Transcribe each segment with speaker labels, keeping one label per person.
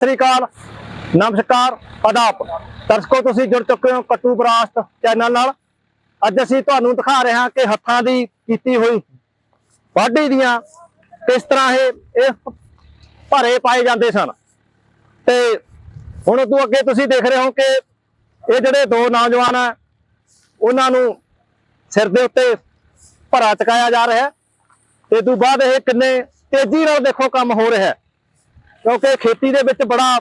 Speaker 1: ਸ੍ਰੀ ਅਕਾਲ, ਨਮਸਕਾਰ, ਆਦਾਬ। ਦਰਸ਼ਕੋ, ਤੁਸੀਂ ਜੁੜ ਚੁੱਕੇ ਹੋ ਕੱਟੂ ਬਰਾਸਤ ਚੈਨਲ ਨਾਲ। ਅੱਜ ਅਸੀਂ ਤੁਹਾਨੂੰ ਦਿਖਾ ਰਹੇ ਹਾਂ ਕਿ ਹੱਥਾਂ ਦੀ ਕੀਤੀ ਹੋਈ ਵਾਢੀ ਦੀਆਂ ਕਿਸ ਤਰ੍ਹਾਂ ਇਹ ਇਹ ਭਰੇ ਪਾਏ ਜਾਂਦੇ ਸਨ। ਤੇ ਹੁਣ ਤੋਂ ਅੱਗੇ ਤੁਸੀਂ ਦੇਖ ਰਹੇ ਹੋ ਕਿ ਇਹ ਜਿਹੜੇ ਦੋ ਨੌਜਵਾਨ ਆ, ਉਹਨਾਂ ਨੂੰ ਸਿਰ ਦੇ ਉੱਤੇ ਭਰਾ ਚਕਾਇਆ ਜਾ ਰਿਹਾ ਹੈ। ਤੇ ਤੋਂ ਬਾਅਦ ਇਹ ਕਿੰਨੇ ਤੇਜ਼ੀ ਨਾਲ ਦੇਖੋ ਕੰਮ ਹੋ ਰਿਹਾ ਹੈ। ਕਿਉਂਕਿ ਖੇਤੀ ਦੇ ਵਿੱਚ ਬੜਾ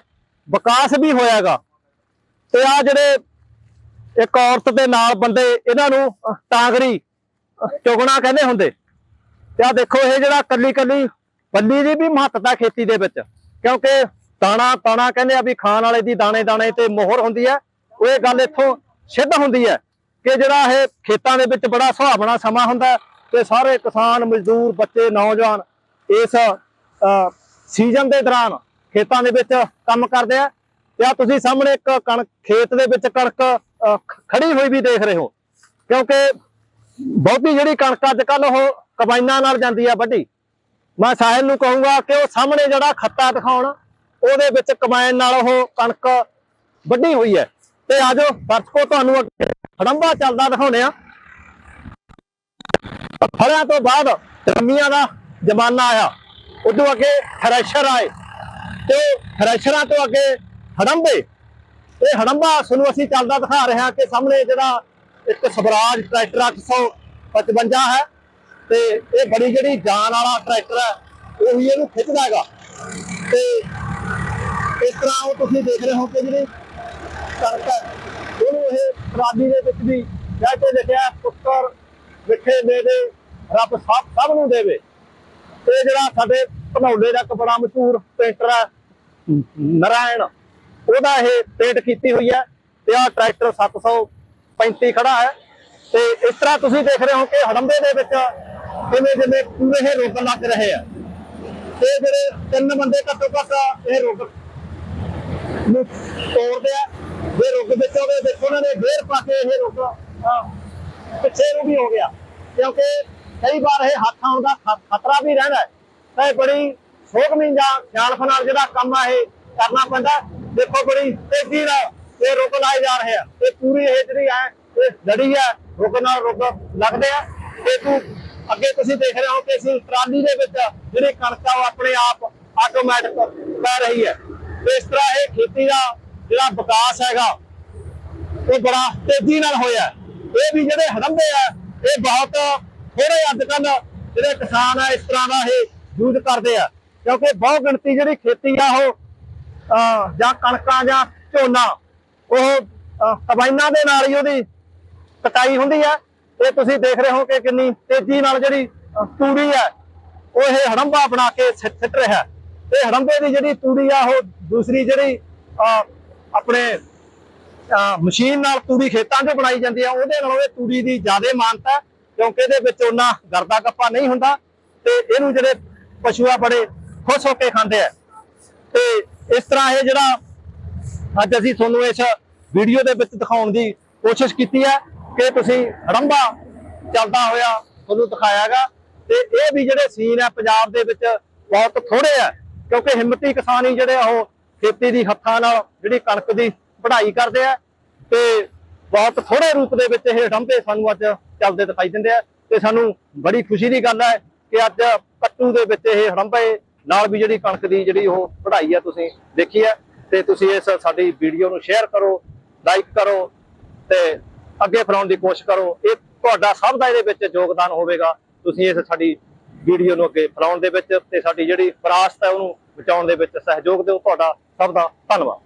Speaker 1: ਵਿਕਾਸ ਵੀ ਹੋਇਆਗਾ। ਤੇ ਆ ਜਿਹੜੇ ਇੱਕ ਔਰਤ ਦੇ ਨਾਲ ਬੰਦੇ ਇਹਨਾਂ ਨੂੰ ਟਾਂਗਰੀ ਚੁਗਣਾ ਕਹਿੰਦੇ ਹੁੰਦੇ। ਤੇ ਆ ਦੇਖੋ ਇਹ ਜਿਹੜਾ ਕੱਲੀ ਕੱਲੀ ਬੱਲੀ ਦੀ ਵੀ ਮਹੱਤਤਾ ਖੇਤੀ ਦੇ ਵਿੱਚ। ਕਿਉਂਕਿ ਦਾਣਾ ਤਾਣਾ ਕਹਿੰਦੇ ਆ ਵੀ ਖਾਣ ਵਾਲੇ ਦੀ ਦਾਣੇ ਦਾਣੇ ਤੇ ਮੋਹਰ ਹੁੰਦੀ ਹੈ। ਉਹ ਇਹ ਗੱਲ ਇੱਥੋਂ ਸਿੱਧ ਹੁੰਦੀ ਹੈ ਕਿ ਜਿਹੜਾ ਇਹ ਖੇਤਾਂ ਦੇ ਵਿੱਚ ਬੜਾ ਸੁਹਾਵਣਾ ਸਮਾਂ ਹੁੰਦਾ ਤੇ ਸਾਰੇ ਕਿਸਾਨ ਮਜ਼ਦੂਰ ਬੱਚੇ ਨੌਜਵਾਨ ਇਸ ਅਹ, ਸੀਜ਼ਨ ਦੇ ਦੌਰਾਨ ਖੇਤਾਂ ਦੇ ਵਿੱਚ ਕੰਮ ਕਰਦੇ ਆ ਤੇ ਆ ਤੁਸੀਂ ਸਾਹਮਣੇ ਇੱਕ ਕਣਕ, ਖੇਤ ਦੇ ਵਿੱਚ ਕਣਕ ਖੜੀ ਹੋਈ ਵੀ ਦੇਖ ਰਹੇ ਹੋ। ਕਿਉਂਕਿ ਬਹੁਤੀ ਜਿਹੜੀ ਕਣਕ ਅੱਜ ਕੱਲ ਉਹ ਕਬਾਈਨਾਂ ਨਾਲ ਜਾਂਦੀ ਆ ਵੱਢੀ। ਮੈਂ ਸਾਹਿਲ ਨੂੰ ਕਹੂੰਗਾ ਕਿ ਉਹ ਸਾਹਮਣੇ ਜਿਹੜਾ ਖੱਤਾ ਦਿਖਾਉਣ, ਉਹਦੇ ਵਿੱਚ ਕਬਾਈਨ ਨਾਲ ਉਹ ਕਣਕ ਵੱਢੀ ਹੋਈ ਹੈ। ਤੇ ਆਜੋ ਦਰਸ਼ਕੋ, ਤੁਹਾਨੂੰ ਅੱਗੇ ਹੜੰਬਾ ਚੱਲਦਾ ਦਿਖਾਉਣੇ ਆ ਫੜਿਆਂ ਤੋਂ ਬਾਅਦ ਰਮੀਆਂ ਦਾ ਜ਼ਮਾਨਾ ਆਇਆ। ਉਦੋਂ ਅੱਗੇ ਥ੍ਰੈਸ਼ਰ ਆਏ ਤੇ ਥ੍ਰੈਸ਼ਰਾਂ ਤੋਂ ਅੱਗੇ ਹੜੰਬੇ। ਇਹ ਹੜੰਬਾ ਤੁਹਾਨੂੰ ਅਸੀਂ ਚੱਲਦਾ ਦਿਖਾ ਰਹੇ ਹਾਂ ਕਿ ਸਾਹਮਣੇ ਜਿਹੜਾ ਇੱਕ ਸਵਰਾਜ ਟਰੈਕਟਰ 855 ਹੈ ਤੇ ਇਹ ਬੜੀ ਜਿਹੜੀ ਜਾਨ ਵਾਲਾ ਟਰੈਕਟਰ ਹੈ, ਉਹੀ ਇਹਨੂੰ ਖਿੱਚਦਾ ਹੈਗਾ। ਤੇ ਇਸ ਤਰ੍ਹਾਂ ਉਹ ਤੁਸੀਂ ਦੇਖ ਰਹੇ ਹੋ ਕਿ ਜਿਹੜੀ ਕਣਕ ਹੈ, ਉਹਨੂੰ ਇਹ ਟਰਾਲੀ ਦੇ ਵਿੱਚ ਵੀ ਕਹਿ ਕੇ ਲਿਖਿਆ ਪੁੱਤਰ ਮਿੱਠੇ ਮੇਰੇ ਰੱਬ ਸਭ ਸਭ ਨੂੰ ਦੇਵੇ। ਇਹ ਜਿਹੜਾ ਸਾਡੇ ਭਨੌਲੇ ਦਾ ਇੱਕ ਬੜਾ ਮਸ਼ਹੂਰ ਪੇਂਟਰ ਹੈ, ਨਰਾਇਣ, ਉਹਦਾ ਇਹ ਪੇਂਟ ਕੀਤੀ ਹੋਈ ਹੈ ਤੇ ਆਹ ਟਰੈਕਟਰ 735 ਖੜਾ ਹੈ। ਤੇ ਇਸ ਤਰ੍ਹਾਂ ਤੁਸੀਂ ਦੇਖ ਰਹੇ ਹੋ ਕਿ ਹੜੰਬੇ ਦੇ ਵਿੱਚ ਕਿਵੇਂ ਜਿਵੇਂ ਪੂਰੇ ਇਹ ਰੁੱਗ ਲੱਗ ਰਹੇ ਆ। ਤੇ ਜਿਹੜੇ ਤਿੰਨ ਬੰਦੇ ਘੱਟੋ ਘੱਟ ਇਹ ਰੁੱਗ ਨੂੰ ਤੋੜਦੇ ਆ। ਇਹ ਰੁੱਗ ਵਿੱਚ ਉਹਦੇ ਦੇਖੋ ਉਹਨਾਂ ਨੇ ਗੇਰ ਪਾ ਕੇ ਇਹ ਰੁੱਗ ਪਿੱਛੇ ਨੂੰ ਵੀ ਹੋ ਗਿਆ। ਕਿਉਂਕਿ ਕਈ ਵਾਰ ਇਹ ਹੱਥ ਆਉਣ ਦਾ ਖਤਰਾ ਵੀ ਰਹਿੰਦਾ ਹੈ। ਬੜੀ ਸੋਗਮੀ ਜਾਂ ਜਾਣਫ ਨਾਲ ਜਿਹੜਾ ਕੰਮ ਆ ਇਹ ਕਰਨਾ ਪੈਂਦਾ ਦੇਖੋ ਬੜੀ ਤੇਜ਼ੀ ਨਾਲ ਇਹ ਰੁੱਗ ਲਾਏ ਜਾ ਰਹੇ ਆ। ਤੇ ਪੂਰੀ ਇਹ ਜਿਹੜੀ ਹੈ, ਇਹ ਲੜੀ ਹੈ ਰੁੱਗ ਨਾਲ ਰੁੱਗ ਲੱਗਦੇ ਆ। ਤੇ ਤੂੰ ਅੱਗੇ ਤੁਸੀਂ ਦੇਖ ਰਹੇ ਹੋ ਕਿ ਇਸ ਟਰਾਲੀ ਦੇ ਵਿੱਚ ਜਿਹੜੀ ਕਣਕ ਆ ਉਹ ਆਪਣੇ ਆਪ ਆਟੋਮੈਟਿਕ ਪੈ ਰਹੀ ਹੈ। ਇਸ ਤਰ੍ਹਾਂ ਇਹ ਖੇਤੀ ਦਾ ਜਿਹੜਾ ਵਿਕਾਸ ਹੈਗਾ, ਉਹ ਬੜਾ ਤੇਜ਼ੀ ਨਾਲ ਹੋਇਆ ਇਹ ਵੀ ਜਿਹੜੇ ਹੜੰਬੇ ਆ, ਇਹ ਬਹੁਤ ਥੋੜੇ ਅੱਜ ਕੱਲ ਜਿਹੜੇ ਕਿਸਾਨ ਆ ਇਸ ਤਰ੍ਹਾਂ ਦਾ ਇਹ ਯੂਜ਼ ਕਰਦੇ ਆ? ਕਿਉਂਕਿ ਬਹੁਤ ਗਿਣਤੀ ਜਿਹੜੀ ਖੇਤੀ ਆ ਉਹ ਜਾਂ ਕਣਕਾਂ ਜਾਂ ਝੋਨਾ ਉਹ ਅਹ, ਕਬਾਈਨਾਂ ਦੇ ਨਾਲ ਹੀ ਉਹਦੀ ਕਟਾਈ ਹੁੰਦੀ ਹੈ ਤੇ ਤੁਸੀਂ ਦੇਖ ਰਹੇ ਹੋ ਕਿ ਕਿੰਨੀ ਤੇਜ਼ੀ ਨਾਲ ਜਿਹੜੀ ਤੂੜੀ ਹੈ ਉਹ ਇਹ ਹੜੰਬਾ ਬਣਾ ਕੇ ਸਿੱਟ ਸਿੱਟ ਰਿਹਾ। ਤੇ ਹੜੰਬੇ ਦੀ ਜਿਹੜੀ ਤੂੜੀ ਆ ਉਹ ਦੂਸਰੀ ਜਿਹੜੀ ਆਪਣੇ ਮਸ਼ੀਨ ਨਾਲ ਤੂੜੀ ਖੇਤਾਂ 'ਚ ਬਣਾਈ ਜਾਂਦੀ ਆ ਉਹਦੇ ਨਾਲੋਂ ਇਹ ਤੂੜੀ ਦੀ ਜ਼ਿਆਦਾ ਮਾਨਤਾ ਹੈ, ਕਿਉਂਕਿ ਇਹਦੇ ਵਿੱਚ ਉਹਨਾਂ ਗਰਦਾ ਕੱਪਾ ਨਹੀਂ ਹੁੰਦਾ ਤੇ ਇਹਨੂੰ ਜਿਹੜੇ ਪਸ਼ੂ ਆ ਬੜੇ ਖੁਸ਼ ਹੋ ਕੇ ਖਾਂਦੇ ਆ। ਤੇ ਇਸ ਤਰ੍ਹਾਂ ਇਹ ਜਿਹੜਾ ਅੱਜ ਅਸੀਂ ਤੁਹਾਨੂੰ ਇਸ ਵੀਡੀਓ ਦੇ ਵਿੱਚ ਦਿਖਾਉਣ ਦੀ ਕੋਸ਼ਿਸ਼ ਕੀਤੀ ਹੈ ਕਿ ਤੁਸੀਂ ਹੜੰਬਾ ਚੱਲਦਾ ਹੋਇਆ ਤੁਹਾਨੂੰ ਦਿਖਾਇਆਗਾ। ਤੇ ਇਹ ਵੀ ਜਿਹੜੇ ਸੀਨ ਹੈ ਪੰਜਾਬ ਦੇ ਵਿੱਚ ਬਹੁਤ ਥੋੜੇ ਆ, ਕਿਉਂਕਿ ਹਿੰਮਤੀ ਕਿਸਾਨ ਹੀ ਜਿਹੜੇ ਉਹ ਖੇਤੀ ਦੀ ਹੱਥਾਂ ਨਾਲ ਜਿਹੜੀ ਕਣਕ ਦੀ ਵਢਾਈ ਕਰਦੇ ਆ। ਤੇ ਬਹੁਤ ਥੋੜੇ ਰੂਪ ਦੇ ਵਿੱਚ ਇਹ ਹੜੰਬੇ ਸਾਨੂੰ ਅੱਜ ਚੱਲਦੇ ਦਿਖਾਈ ਦਿੰਦੇ ਆ ਤੇ ਸਾਨੂੰ ਬੜੀ ਖੁਸ਼ੀ ਦੀ ਗੱਲ ਹੈ ਕਿ ਅੱਜ ਕੱਟੂ ਦੇ ਵਿੱਚ ਇਹ ਹੜੰਬੇ ਨਾਲ ਵੀ ਜਿਹੜੀ ਕਣਕ ਦੀ ਜਿਹੜੀ ਉਹ ਵਢਾਈ ਆ ਤੁਸੀਂ ਦੇਖੀ ਹੈ ਤੇ ਤੁਸੀਂ ਇਸ ਸਾਡੀ ਵੀਡੀਓ ਨੂੰ ਸ਼ੇਅਰ ਕਰੋ ਲਾਈਕ ਕਰੋ ਤੇ ਅੱਗੇ ਫਲਾਉਣ ਦੀ ਕੋਸ਼ਿਸ਼ ਕਰੋ। ਇਹ ਤੁਹਾਡਾ ਸਭ ਦਾ ਇਹਦੇ ਵਿੱਚ ਯੋਗਦਾਨ ਹੋਵੇਗਾ। ਤੁਸੀਂ ਇਸ ਸਾਡੀ ਵੀਡੀਓ ਨੂੰ ਅੱਗੇ ਫਲਾਉਣ ਦੇ ਵਿੱਚ ਤੇ ਸਾਡੀ ਜਿਹੜੀ ਵਿਰਾਸਤ ਹੈ ਉਹਨੂੰ ਬਚਾਉਣ ਦੇ ਵਿੱਚ ਸਹਿਯੋਗ ਦਿਓ। ਤੁਹਾਡਾ ਸਭ ਦਾ ਧੰਨਵਾਦ।